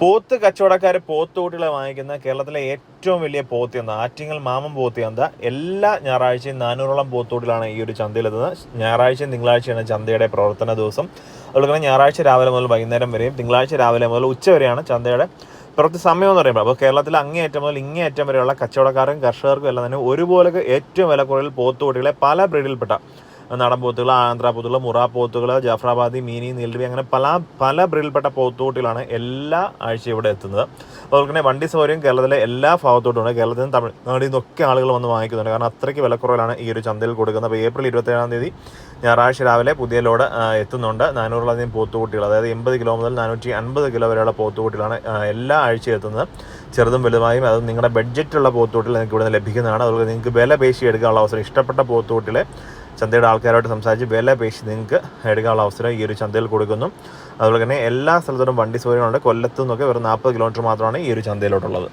പോത്ത് കച്ചവടക്കാർ പോത്തുകൂട്ടികളെ വാങ്ങിക്കുന്ന കേരളത്തിലെ ഏറ്റവും വലിയ പോത്തിയന്ത ആറ്റിങ്ങൽ മാമൻ പോത്തിയന്ത എല്ലാ ഞായറാഴ്ചയും നാനൂറോളം പോത്തുകൂട്ടിലാണ് ഈ ഒരു ചന്തയിലെത്തുന്നത്. ഞായറാഴ്ചയും തിങ്കളാഴ്ചയാണ് ചന്തയുടെ പ്രവർത്തന ദിവസം. അതുപോലെ തന്നെ ഞായറാഴ്ച രാവിലെ മുതൽ വൈകുന്നേരം വരെയും തിങ്കളാഴ്ച രാവിലെ മുതൽ ഉച്ച വരെയാണ് ചന്തയുടെ പ്രവൃത്തി സമയം എന്ന് പറയുമ്പോൾ അപ്പോൾ കേരളത്തിലെ അങ്ങേയറ്റം മുതൽ ഇങ്ങേയറ്റം വരെയുള്ള കച്ചവടക്കാർക്കും കർഷകർക്കും എല്ലാം തന്നെ ഒരുപോലെ ഏറ്റവും വില കുറവിൽ പോത്തുകുട്ടികളെ പല ബ്രീഡിൽപ്പെട്ട നാടൻ പോത്തുകൾ ആന്ധ്രാ പോത്തുകൾ മുറ പോത്തുകൾ ജാഫ്രാബാദി മീനി നീൽഡി അങ്ങനെ പല പല ബ്രിൽപ്പെട്ട പോത്തുകൂട്ടികളാണ് എല്ലാ ആഴ്ചയും ഇവിടെ എത്തുന്നത്. അതുപോലെ തന്നെ വണ്ടി സൗകര്യം കേരളത്തിലെ എല്ലാ ഭാഗത്തോട്ടുമുണ്ട് കേരളത്തിൽ നിന്ന് തമിഴ്നാടിൽ നിന്നൊക്കെ ആളുകൾ വന്ന് വാങ്ങിക്കുന്നുണ്ട്. കാരണം അത്രയ്ക്ക് വിലക്കുറവിലാണ് ഈ ഒരു ചന്തയിൽ കൊടുക്കുന്നത്. അപ്പോൾ ഏപ്രിൽ ഇരുപത്തേഴാം തീയതി ഞായറാഴ്ച രാവിലെ പുതിയ ലോഡ് എത്തുന്നുണ്ട്. നാനൂറിലധികം പോത്തുകുട്ടികൾ അതായത് എൺപത് കിലോ മുതൽ നാനൂറ്റി അൻപത് കിലോ വരെയുള്ള പോത്തുകുട്ടികളാണ് എല്ലാ ആഴ്ചയും എത്തുന്നത്. ചെറുതും വലുതായും അത് നിങ്ങളുടെ ബഡ്ജറ്റുള്ള പോത്തുകുട്ടികൾ നിങ്ങൾക്ക് ഇവിടെ നിന്ന് ലഭിക്കുന്നതാണ്. അതുപോലെ നിങ്ങൾക്ക് വില പേശി എടുക്കാനുള്ള അവസരം ഇഷ്ടപ്പെട്ട പോത്തുകുട്ടികളെ ചന്തയുടെ ആൾക്കാരുമായിട്ട് സംസാരിച്ച് വില പേശി നിങ്ങൾക്ക് എടുക്കാനുള്ള അവസരം ഈ ഒരു ചന്തയിൽ കൊടുക്കുന്നു. അതുപോലെ തന്നെ എല്ലാ സ്ഥലത്തോടും വണ്ടി സൗകര്യങ്ങളുണ്ട്. കൊല്ലത്തു നിന്നൊക്കെ വെറും നാൽപ്പത് കിലോമീറ്റർ മാത്രമാണ് ഈ ഒരു ചന്തയിലോട്ടുള്ളത്.